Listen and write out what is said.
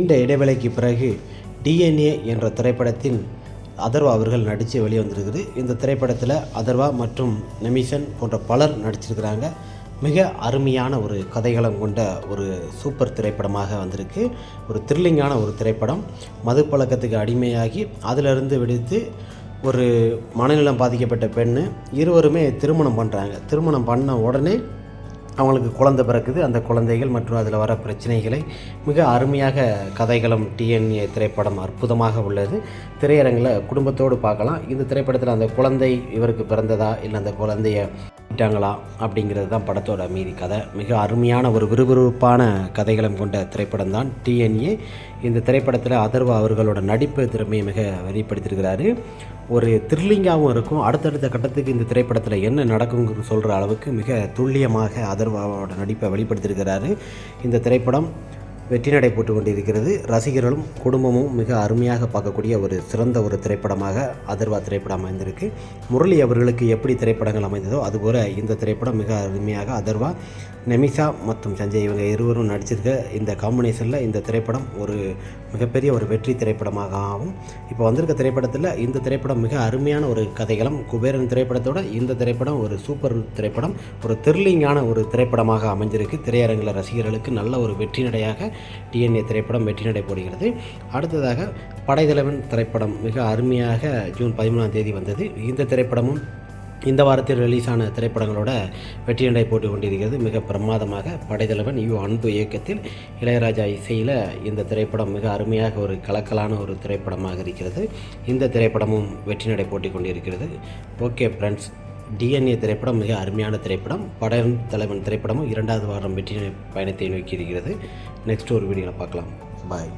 நீண்ட இடைவேளைக்கு பிறகு டிஎன்ஏ என்ற திரைப்படத்தில் அதர்வா அவர்கள் நடித்து வெளிவந்திருக்குது. இந்த திரைப்படத்தில் அதர்வா மற்றும் நெமிசன் போன்ற பலர் நடிச்சிருக்கிறாங்க. மிக அருமையான ஒரு கதைகளம் கொண்ட ஒரு சூப்பர் திரைப்படமாக வந்திருக்கு. ஒரு த்ரில்லிங்கான ஒரு திரைப்படம். மது பழக்கத்துக்கு அடிமையாகி அதிலிருந்து விடுத்து ஒரு மனநலம் பாதிக்கப்பட்ட பெண்ணு. இருவருமே திருமணம் பண்ணுறாங்க திருமணம் பண்ண உடனே அவங்களுக்கு குழந்தை பிறக்குது. அந்த குழந்தைகள் மற்றும் அதில் வர பிரச்சனைகளை மிக அருமையாக கதைகளும் டிஎன்ஏ திரைப்படம் அற்புதமாக உள்ளது. திரையரங்கில் குடும்பத்தோடு பார்க்கலாம். இந்த திரைப்படத்தில் அந்த குழந்தை இவருக்கு பிறந்ததா? இல்லை அந்த குழந்தைய விட்டாங்களா அப்படிங்கிறது தான் படத்தோட மீதி கதை. மிக அருமையான ஒரு விறுவிறுப்பான கதைகளம் கொண்ட திரைப்படம் தான் டிஎன்ஏ. இந்த திரைப்படத்தில் அதர்வா அவர்களோட நடிப்பு திறமையை மிக வெளிப்படுத்தியிருக்கிறாரு. ஒரு த்ரில்லிங்காகவும் இருக்கும். அடுத்தடுத்த கட்டத்துக்கு இந்த திரைப்படத்தில் என்ன நடக்குங்கிறது சொல்கிற அளவுக்கு மிக துல்லியமாக அதர்வாவோட நடிப்பை வெளிப்படுத்தியிருக்கிறாரு. இந்த திரைப்படம் வெற்றி நடை போட்டு கொண்டிருக்கிறது ரசிகர்களும் குடும்பமும் மிக அருமையாக பார்க்கக்கூடிய ஒரு சிறந்த ஒரு திரைப்படமாக அதர்வா திரைப்படம் அமைந்திருக்கு. முரளி அவர்களுக்கு எப்படி திரைப்படங்கள் அமைந்ததோ அதுபோல் இந்த திரைப்படம் மிக அருமையாக அதர்வா நெமிசா மற்றும் சஞ்சய் இவங்க இருவரும் நடிச்சிருக்க இந்த காம்பினேஷனில் இந்த திரைப்படம் ஒரு மிகப்பெரிய ஒரு வெற்றி திரைப்படமாக ஆகும் இப்போ வந்திருக்க திரைப்படத்தில் இந்த திரைப்படம் மிக அருமையான ஒரு கதைகளும் குபேரன் திரைப்படத்தோட இந்த திரைப்படம் ஒரு சூப்பர் திரைப்படம் ஒரு த்ரில்லிங்கான ஒரு திரைப்படமாக அமைஞ்சிருக்கு. திரையரங்கில் ரசிகர்களுக்கு நல்ல ஒரு வெற்றி நடையாக டிஎன்ஏ திரைப்படம் வெற்றி நடை போடுகிறது. அடுத்ததாக படைத்தலைவன் திரைப்படம். மிக அருமையாக ஜூன் பதிமூணாம் தேதி வந்தது. இந்த திரைப்படமும் இந்த வாரத்தில் ரிலீஸான திரைப்படங்களோட வெற்றி நடை போட்டு கொண்டிருக்கிறது. மிக பிரமாதமாக படைத்தலைவன் யு அன்பு இயக்கத்தில் இளையராஜா இசையில் இந்த திரைப்படம் மிக அருமையாக ஒரு கலக்கலான ஒரு திரைப்படமாக இருக்கிறது. இந்த திரைப்படமும் வெற்றி நடை போட்டி கொண்டிருக்கிறது. ஓகே ஃப்ரெண்ட்ஸ் டிஎன்ஏ திரைப்படம் மிக அருமையான திரைப்படம். படம் தலைவன் திரைப்படமும் இரண்டாவது வாரம் வெற்றி பயணத்தை நோக்கி இருக்கிறது. நெக்ஸ்ட் ஒரு வீடியோவில் பார்க்கலாம். பாய்